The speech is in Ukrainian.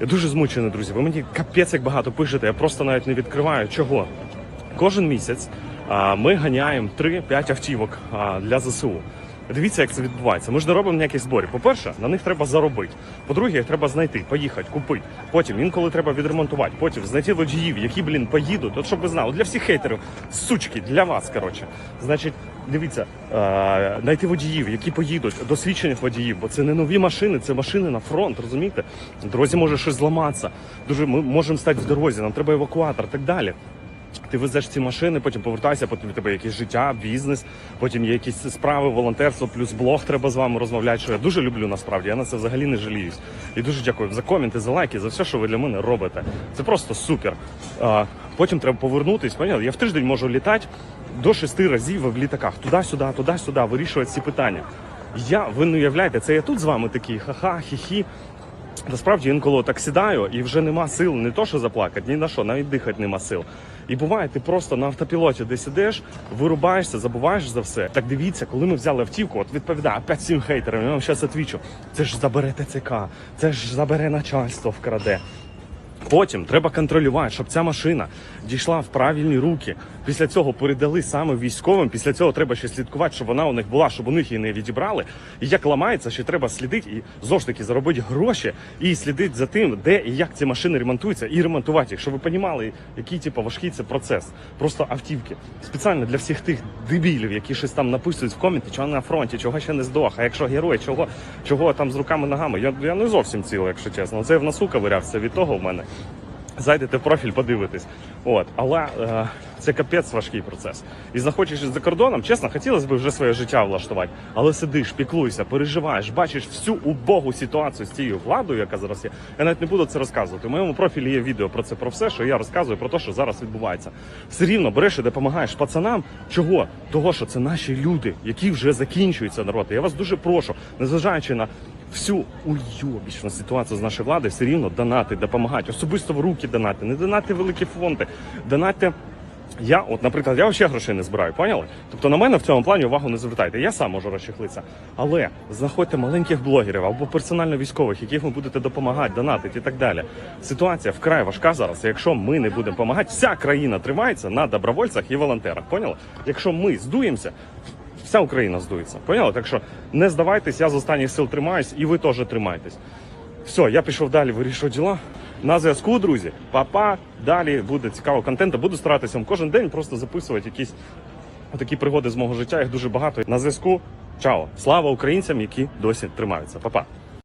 Я дуже змучений, друзі. Ви мені капець як багато пишете. Я просто навіть не відкриваю. Чого? Кожен місяць ми ганяємо 3-5 автівок для ЗСУ. Дивіться, як це відбувається. Ми ж не робимо ніяких зборів. По-перше, на них треба заробити. По-друге, їх треба знайти, поїхати, купити. Потім інколи треба відремонтувати. Потім знайти водіїв, які, блін, поїдуть. От щоб ви знали, для всіх хейтерів, сучки, для вас, коротше. Значить, дивіться, е, знайти водіїв, які поїдуть, досвідчених водіїв, бо це не нові машини, це машини на фронт, розумієте? В дорозі може щось зламатися. Дуже ми можемо стати в дорозі, нам треба евакуатор так далі. Ти везеш ці машини, потім повертаєшся, потім у тебе якесь життя, бізнес, потім є якісь справи, волонтерство, плюс блог треба з вами розмовляти. Що я дуже люблю насправді. Я на це взагалі не жаліюсь. І дуже дякую за коменти, за лайки, за все, що ви для мене робите. Це просто супер. А, потім треба повернутись. Поняли? Я в тиждень можу літати до шести разів в літаках. Туди-сюди, туди-сюди, вирішувати ці питання. Я, ви не уявляєте, це я тут з вами такий, ха-ха, хі-хі. Насправді інколи так сідаю і вже нема сил не то, що заплакати, ні на що, навіть дихати нема сил. І буває, ти просто на автопілоті десь ідеш, вирубаєшся, забуваєш за все. Так дивіться, коли ми взяли автівку, от відповідає опять всім хейтерам, я вам зараз відвічу. Це ж забере ТЦК, це ж забере начальство, вкраде. Потім треба контролювати, щоб ця машина дійшла в правильні руки. Після цього передали саме військовим. Після цього треба ще слідкувати, щоб вона у них була, щоб у них її не відібрали. І як ламається, ще треба слідити і знову ж таки заробити гроші і слідити за тим, де і як ці машини ремонтуються, і ремонтувати їх, щоб ви розуміли, який типу, важкий це процес. Просто автівки. Спеціально для всіх тих дебілів, які щось там написують в коменті, чого на фронті, чого ще не здох. А якщо герой, чого, чого там з руками ногами? Я, я не зовсім цілий, якщо чесно. Це в носу ковирявся від того в мене. Зайдете в профіль, подивитесь. От, але е, це капець важкий процес. І знаходячись за кордоном, чесно, хотілося б вже своє життя влаштувати. Але сидиш, піклуєшся, переживаєш, бачиш всю убогу ситуацію з цією владою, яка зараз є. Я навіть не буду це розказувати. У моєму профілі є відео про це, про все, що я розказую, про те, що зараз відбувається. Все рівно береш і допомагаєш пацанам. Чого? Того, що це наші люди, які вже закінчуються народ. Я вас дуже прошу, незважаючи на всю уйобічну ситуацію з нашої влади, все рівно донати, допомагати. Особисто в руки донати, не донати великі фонди, донати. Я, от, наприклад, я взагалі грошей не збираю, поняли? Тобто на мене в цьому плані увагу не звертайте. Я сам можу розчехлитися. Але знаходьте маленьких блогерів або персонально військових, яких ви будете допомагати, донатити і так далі. Ситуація вкрай важка зараз. Якщо ми не будемо допомагати, вся країна тримається на добровольцях і волонтерах. Поняли? Якщо ми здуємося, вся Україна здується. Поняли? Так що не здавайтесь, я з останніх сил тримаюсь, і ви теж тримайтесь. Все, я пішов далі, вирішив діла. На зв'язку, друзі. Па-па. Далі буде цікаво контенту. Буду старатися вам кожен день просто записувати якісь такі пригоди з мого життя. Їх дуже багато. На зв'язку. Чао! Слава українцям, які досі тримаються. Па-па.